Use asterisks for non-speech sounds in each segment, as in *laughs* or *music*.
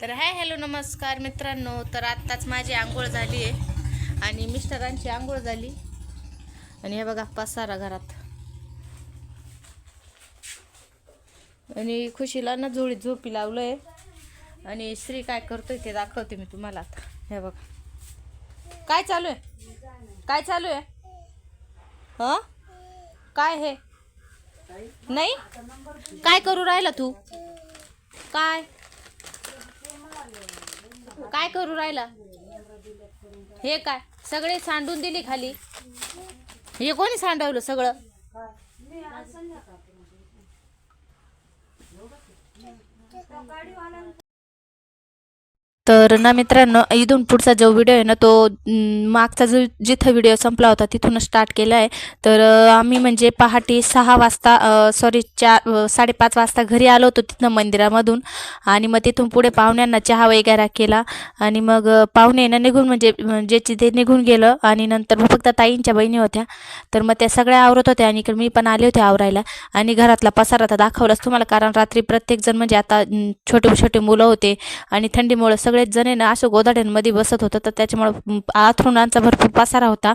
तर hi hello नमस्कार मित्रांनो. तर आत्ताच माझी आंघोळ झाली आहे आणि मिस्टरांची आंघोळ झाली. आणि हे बघा पसारा घरात. आणि खुशीला ना जोळीत झोपी लावलं आहे आणि श्री काय करतोय ते दाखवते मी तुम्हाला आता. हे बघा. काय चालू आहे? काय चालू आहे? ह? काय हे? नाही? काय करू राहिला तू? काय? काय करू राहिला? हे काय? सगळे सांडून दिली खाली? हे कोणी सांडवलं सगळं? तर ना मित्रांनो इथून पुढचा जो व्हिडिओ आहे ना तो मागचा जो जिथं व्हिडिओ संपला होता तिथूनच स्टार्ट केला आहे. तर आम्ही म्हणजे पहाटे सहा वाजता सॉरी चार साडेपाच वाजता घरी आलो होतो तिथनं मंदिरामधून. आणि मग तिथून पुढे पाहुण्यांना चहा वगैरे केला. आणि मग पाहुणे ना निघून म्हणजे अं, ज्याची ते निघून गेलं आणि नंतर मग फक्त ताईंच्या बहिणी होत्या. तर मग त्या सगळ्या आवरत होत्या आणि इकडे मी पण आले होते आवरायला. आणि घरातला पसारा तर दाखवलाच तुम्हाला कारण रात्री प्रत्येकजण म्हणजे आता छोटे छोटे मुलं होते. आणि थंडीमुळं सगळेच जण आहे ना असं गोदाड्यांमध्ये बसत होतं तर त्याच्यामुळं आथरुणांचा भरपूर पसारा होता.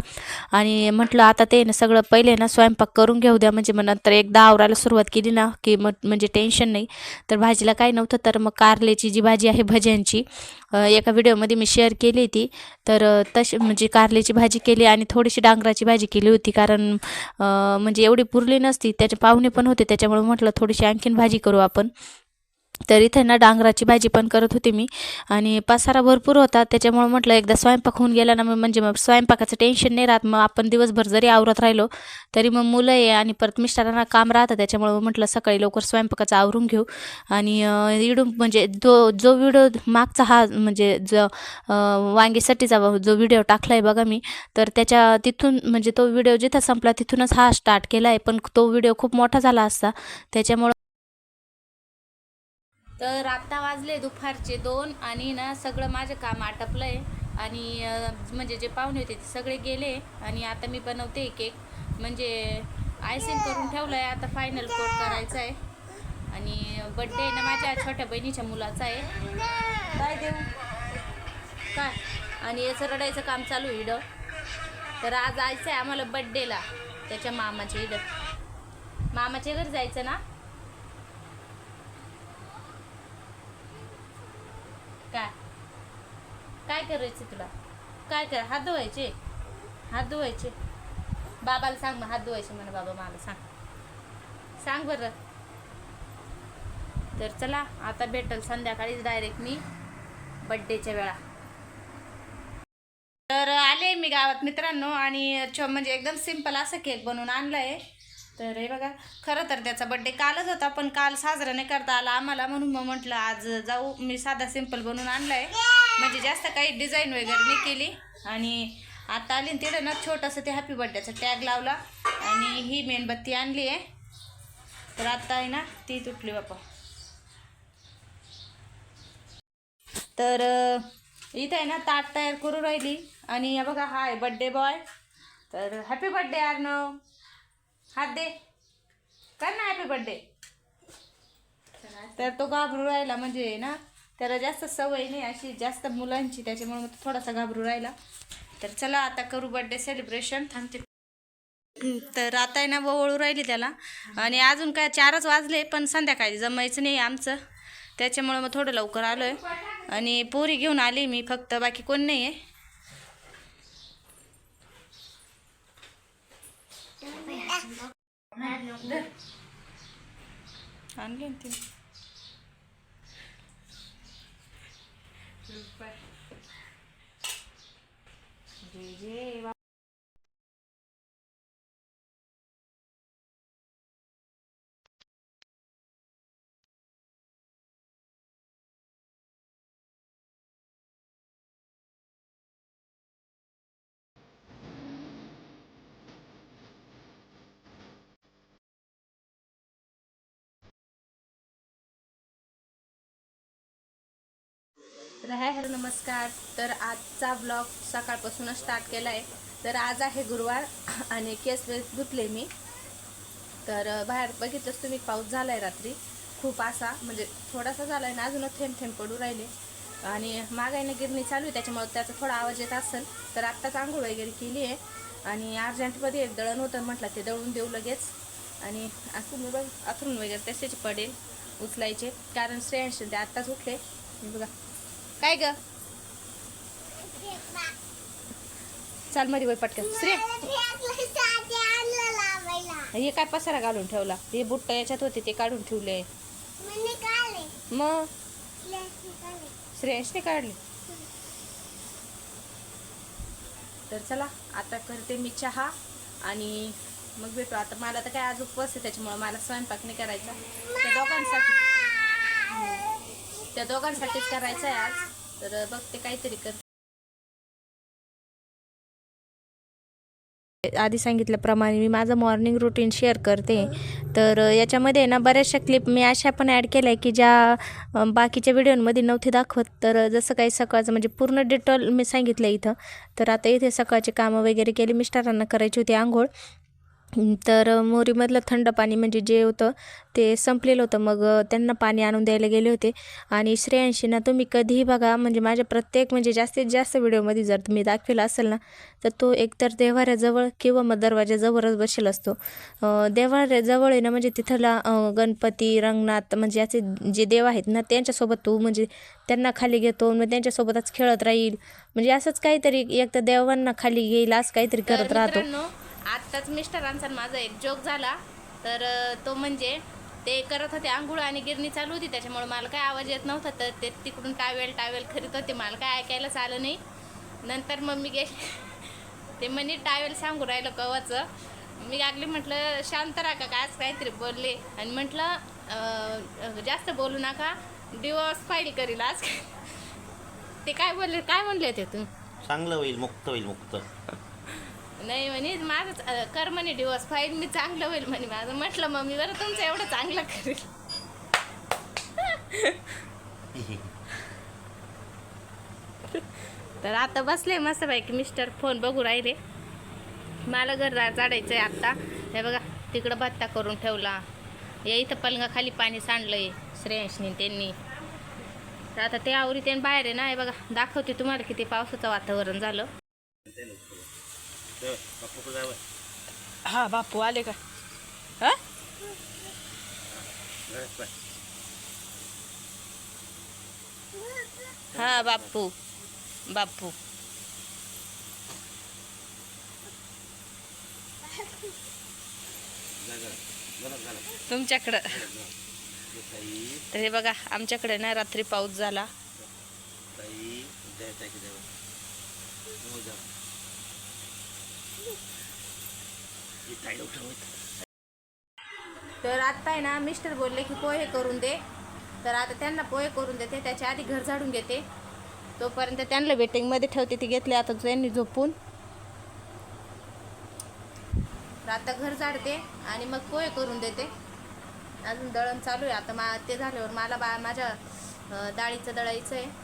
आणि म्हटलं आता ते ना सगळं पहिले ना स्वयंपाक करून घेऊ द्या म्हणजे मग नंतर एकदा आवरायला सुरुवात केली ना की मग म्हणजे टेन्शन नाही. तर भाजीला काही नव्हतं तर मग कारल्याची जी भाजी आहे भज्यांची एका व्हिडिओमध्ये मी शेअर केली होती. तर तशी म्हणजे कारल्याची भाजी केली आणि थोडीशी डांगराची भाजी केली होती कारण म्हणजे एवढी पुरली नसती त्याचे पाहुणे पण होते त्याच्यामुळे म्हटलं थोडीशी आणखीन भाजी करू आपण. तर इथे ना डांगराची भाजी पण करत होती मी. आणि पसारा भरपूर होता. त्याच्यामुळे म्हटलं एकदा स्वयंपाक होऊन गेला ना मग म्हणजे मग स्वयंपाकाचं टेन्शन नाही राहत. मग आपण दिवसभर जरी आवरत राहिलो तरी मग मुलं आहे आणि परत मिस्टरांना काम राहतं. त्याच्यामुळं म्हटलं सकाळी लवकर स्वयंपाकाचं आवरून घेऊ. आणि अं, इडून म्हणजे जो जो व्हिडिओ मागचा हा म्हणजे जो वांगेसाठीचा वांगीसाठीचा जो व्हिडिओ टाकला आहे बघा मी तर त्याच्या तिथून म्हणजे तो व्हिडिओ जिथं संपला तिथूनच हा स्टार्ट केला आहे पण तो व्हिडिओ खूप मोठा झाला असता. त्याच्यामुळं तर आत्ता वाजले दुपारचे दोन आणि ना सगळं माझं काम आटपलं आहे आणि म्हणजे जे पाहुणे होते ते सगळे गेले आणि आता मी बनवते केक म्हणजे आयसिंग करून ठेवलं आहे आता फायनल कोट करायचं आहे आणि बड्डे ना माझ्या छोट्या बहिणीच्या मुलाचा आहे. काय देऊ? काय? आणि याचं रडायचं काम चालू आहे तर आज जायचं आहे आम्हाला बड्डेला त्याच्या मामाच्या इथं. मामाच्या घर जायचं ना काय काय करायचं तुला? काय कर? हात धुवायचे? हात धुवायचे. बाबाला सांग मग हात धुवायचे म्हणा बाबा मला सांग. सांग बरं. तर चला आता भेटल संध्याकाळीच डायरेक्ट मी बड्डेच्या वेळा. तर आले मी गावात मित्रांनो आणि म्हणजे एकदम सिंपल असं केक बनवून आणलं आहे तर हे बघा खरं तर त्याचा बड्डे कालच होता पण काल साजरा नाही करता आला आम्हाला म्हणून मग म्हटलं आज जाऊ. मी साधा सिंपल बनवून आणलं आहे म्हणजे जास्त काही डिझाईन वगैरे नाही केली. आणि आता आली तिथं ना छोटंसं ते हॅपी बड्डेचा टॅग लावला. आणि ही मेणबत्ती आणली आहे. तर आत्ता आहे ना ती तुटली बापा. तर इथं आहे ना ताट तयार करू राहिली. आणि बघा हा आहे बड्डे बॉय तर हॅपी बड्डे अर्णव. हात दे. कर ना हॅपी बड्डे तर तो घाबरू राहिला म्हणजे ना त्याला जास्त सवय नाही अशी जास्त मुलांची त्याच्यामुळे मग थोडासा घाबरू राहिला. तर चला आता करू बड्डे सेलिब्रेशन थांबते. तर आता आहे ना वळू राहिली त्याला. आणि अजून काय चारच वाजले पण संध्याकाळी जमायचं नाही आमचं. त्याच्यामुळं मग थोडं लवकर आलो आहे आणि पोरी घेऊन आली मी फक्त बाकी कोण नाही आहे आणली ना ती जे जे वा- तर हाय हॅलो नमस्कार. तर आजचा ब्लॉग सकाळपासूनच स्टार्ट केला आहे तर आज आहे गुरुवार आणि केस वेस धुतले मी. तर बाहेर बघितलंच तुम्ही पाऊस झाला आहे रात्री. खूप असा म्हणजे थोडासा झाला आहे ना अजूनच थेंब थेंब पडू राहिले. आणि मागायला गिरणी चालू आहे त्याच्यामुळे त्याचा थोडा आवाज येत असेल. तर आत्ताच आंघोळ वगैरे केली आहे. आणि अर्जंटमध्ये एक दळण होतं म्हटलं ते दळून देऊ लगेच. आणि असं बघ अथरून वगैरे तसेच पडेल उचलायचे. कारण श्रेयांशी ते आत्ताच उठले. बघा. काय ग? चाल मध्ये वय पटकन. श्रेय हे काय पसारा घालून ठेवला? हे बुट्ट याच्यात होते ते काढून ठेवले. मग? श्रेयांशने काढले. तर चला आता करते मी चहा आणि मग भेटू. आता मला तर काय आज उपवास आहे त्याच्यामुळे मला स्वयंपाक नाही करायचा. त्या दोघांसाठी. त्या दोघांसाठीच करायचं आहे आज. तर बघते काहीतरी कर आधी सांगितल्याप्रमाणे मी माझं मॉर्निंग रुटीन शेअर करते. तर याच्यामध्ये ना बऱ्याचशा क्लिप मी अशा पण ॲड केल्या की ज्या बाकीच्या व्हिडिओमध्ये नव्हते दाखवत. तर जसं काही सकाळचं म्हणजे पूर्ण डिटेल मी सांगितलं इथं. तर आता इथे सकाळचे कामं वगैरे केली. मिस्टरांना करायची होती आंघोळ. तर मोरीमधलं थंड पाणी म्हणजे जे होतं ते संपलेलं होतं. मग त्यांना पाणी आणून द्यायला गेले होते. आणि श्रेयांशी ना तुम्ही कधीही बघा म्हणजे माझ्या प्रत्येक म्हणजे जास्तीत जास्त व्हिडिओमध्ये जर तुम्ही दाखवेला असेल ना तर तो एकतर देवाऱ्याजवळ किंवा मग दरवाजाजवळच बसेल असतो. देवाऱ्याजवळ आहे ना म्हणजे तिथला गणपती रंगनाथ म्हणजे याचे जे देव आहेत ना त्यांच्यासोबत तो म्हणजे त्यांना खाली घेतो मग त्यांच्यासोबतच खेळत राहील. म्हणजे असंच काहीतरी एक तर देवांना खाली घेईल असं काहीतरी करत राहतो. आत्ताच मिस्टरांचा माझा एक जोक झाला. तर तो म्हणजे ते करत होते आंघोळ आणि गिरणी चालू होती त्याच्यामुळे मला काय आवाज येत नव्हता. तर ते तिकडून टावेल टावेल खरीद होते. मला काय ऐकायलाच आलं नाही. नंतर मग मी गेले. *laughs* ते म्हणे टावेल सांगू राहिलं कवाचं. मी लागली म्हटलं शांत राहा का आज काहीतरी बोलले. आणि म्हटलं जास्त बोलू नका. डिवॉर्स फाईल करील आज. *laughs* ते काय बोलले काय म्हणले ते? तुम्ही चांगलं होईल मुक्त होईल मुक्त. नाही म्हणे माझं कर म्हणे डिवोर्स फाईल मी चांगलं होईल म्हणे माझं. म्हटलं मम्मी बरं तुमचं एवढं चांगलं करेल. *laughs* तर आता बसले मस्त पैकी मिस्टर फोन बघू राहिले. मला घरदार चढायचं आहे आत्ता हे बघा तिकडं भत्ता करून ठेवला. या इथं पलंगाखाली पाणी सांडलंय श्रेयांशनी त्यांनी. तर आता ते आवरी त्यांनी बाहेर आहे ना हे बघा दाखवते तुम्हाला किती पावसाचं वातावरण झालं. हा बापू आले का? हा? हा बापू. बापू. तुमच्याकडं. तर हे बघा आमच्याकडे ना रात्री पाऊस झाला. तर आता आहे ना मिस्टर बोलले की पोहे करून दे. तर आता त्यांना पोहे करून देते त्याच्या आधी घर झाडून घेते. तोपर्यंत त्यांना वेटिंगमध्ये ठेवते ते घेतले आता त्यांनी झोपून. तर आता घर झाडते आणि मग पोहे करून देते. अजून दळण चालू आहे आता मा ते झाल्यावर मला बा माझ्या डाळीचं दळायचं आहे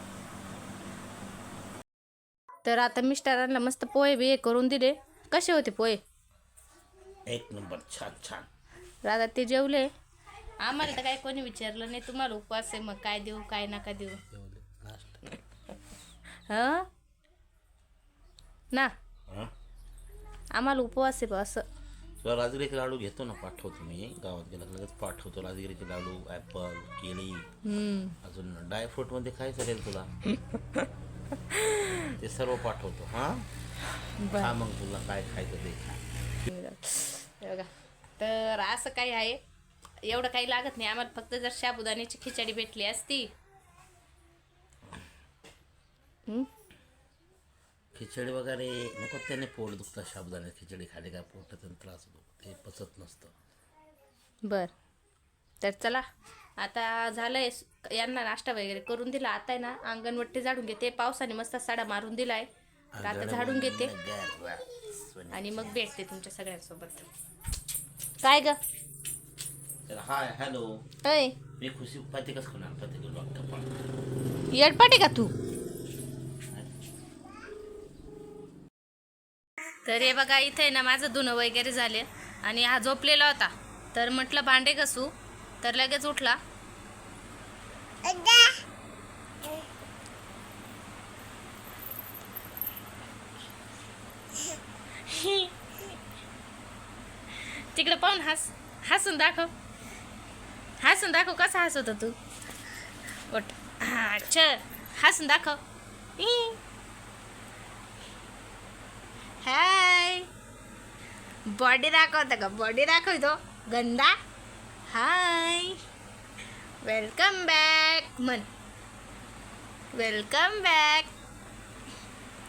तर आता मिस्टरांना मस्त पोहे बिहे करून दिले. कसे होते पोहे? एक नंबर छान छान. राधा ते जेवले? आम्हाला तर काय कोणी विचारलं नाही तुम्हाला उपवास आहे मग काय देऊ काय नका देऊ? ह? ना? हं? आम्हाला उपवास आहे बा असं. तुला राजगिरीचे लाडू घेतो ना पाठवतो मी. गावात गेला की लगेच पाठवतो. राजगिरीचे लाडू ॲपल केळी. हम्म. अजून ड्रायफ्रूटमध्ये काय चालेल तुला. *laughs* ते सर्व पाठवतो हा? हा मग तुला काय खायचं ते खा. बघा तर असं काही आहे. एवढं काही लागत नाही. आम्हाला फक्त जर साबुदाण्याची खिचडी भेटली असती? खिचडी वगैरे नको त्याने पोट दुखतं. शाबदाने खिचडी खाली काय पोटाचा त्रास होतो. ते पचत नसतं. बर. तर चला. आता झालंय यांना नाश्ता वगैरे करून दिला. आता आहे ना अंगणवट्टी झाडून घेते. पावसाने मस्त साडा मारून दिलाय. तर आता झाडून घेते. आणि मग भेटते तुमच्या सगळ्यांसोबत. काय ग? Hi hello. अय मी खुशी पती कसं होणार पती डॉक्टर पण. येडपाटे का तू? तर हे बघा इथे ना माझं धुणं वगैरे झाले. आणि हा झोपलेला होता. तर म्हटलं भांडे घसू. तर लगेच उठला. तिकडे पाहून हस हसून दाखव. हसून दाखव कसा हसवत तू. हा हसून दाखव. हाय. बॉडी दाखवता का? बॉडी दाखवतो. गंदा. हाय. वेलकम बॅक म्हण वेलकम बॅक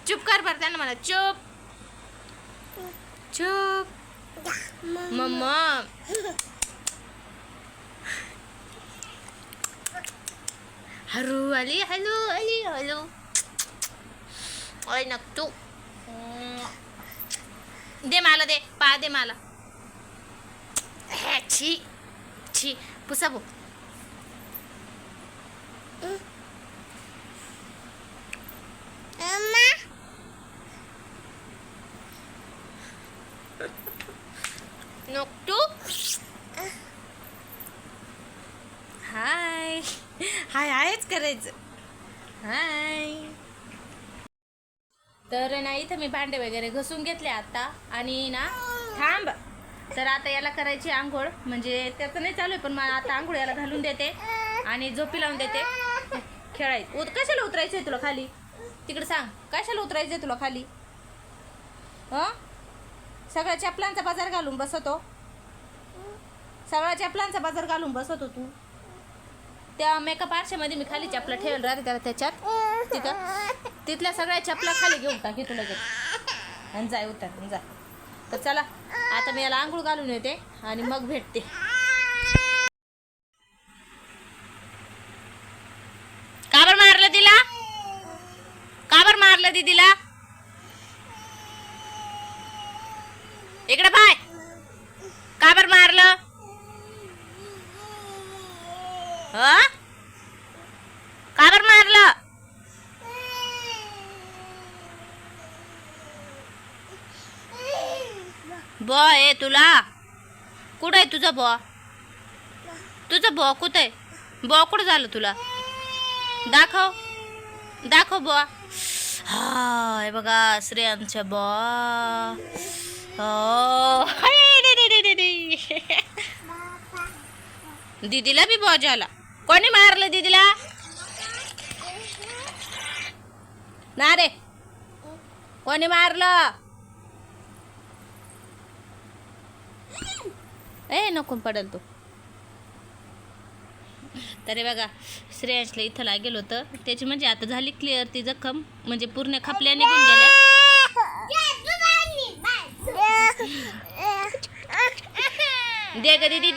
चुप कर बरं त्यांना म्हणा चुप चुप मम्मा हरू आली हॅलो आली हॅलो ओय नक्तू दे मला दे पा दे मला हे, छी छी पुसा नोकटू हाय हाय आहेच करायचं हाय तर ना इथं मी भांडे वगैरे घसून घेतले आता. आणि ना थांब. तर आता याला करायची आंघोळ. म्हणजे त्याचं नाही चालू आहे पण मला आता आंघोळ याला घालून देते. आणि झोपी लावून देते. खेळाय उत कशाला उतरायचं आहे तुला खाली? तिकडे सांग. कशाला उतरायचं आहे तुला खाली? हं? सगळ्या चपलांचा बाजार घालून बसवतो सगळ्या चपलांचा बाजार घालून बसवतो तू. त्या मेकअप आरशामध्ये मी खाली चपला ठेवलं राहते त्याला त्याच्यात. तिथं. तिथल्या सगळ्या चपला खाली घेऊन टाकी तुला लगेच. आणि जाय उतर जा. तर चला आता मी याला आंघोळ घालून येते आणि मग भेटते. काबर मारलं तिला? काबर मारलं दीदीला इकडे बाय का बरं मारलं ह का बरं मारलं बॉ आहे तुला? कुठं आहे तुझा बॉ? तुझा बॉ कुठं आहे? बॉ कुठं झालं तुला? दाखव. दाखव बॉ. हा बघा श्रेयांच्या बॉ. हो दीदीला बी बॉ झाला कोणी मारलं दीदीला? ना रे. कोणी मारलं? ए नको पडल तो तरी बघा श्रेयांशला इथं लागेल होतं त्याची म्हणजे आता झाली क्लिअर ती जखम म्हणजे पूर्ण खपल्या निघून गेल्या दे ग दीदी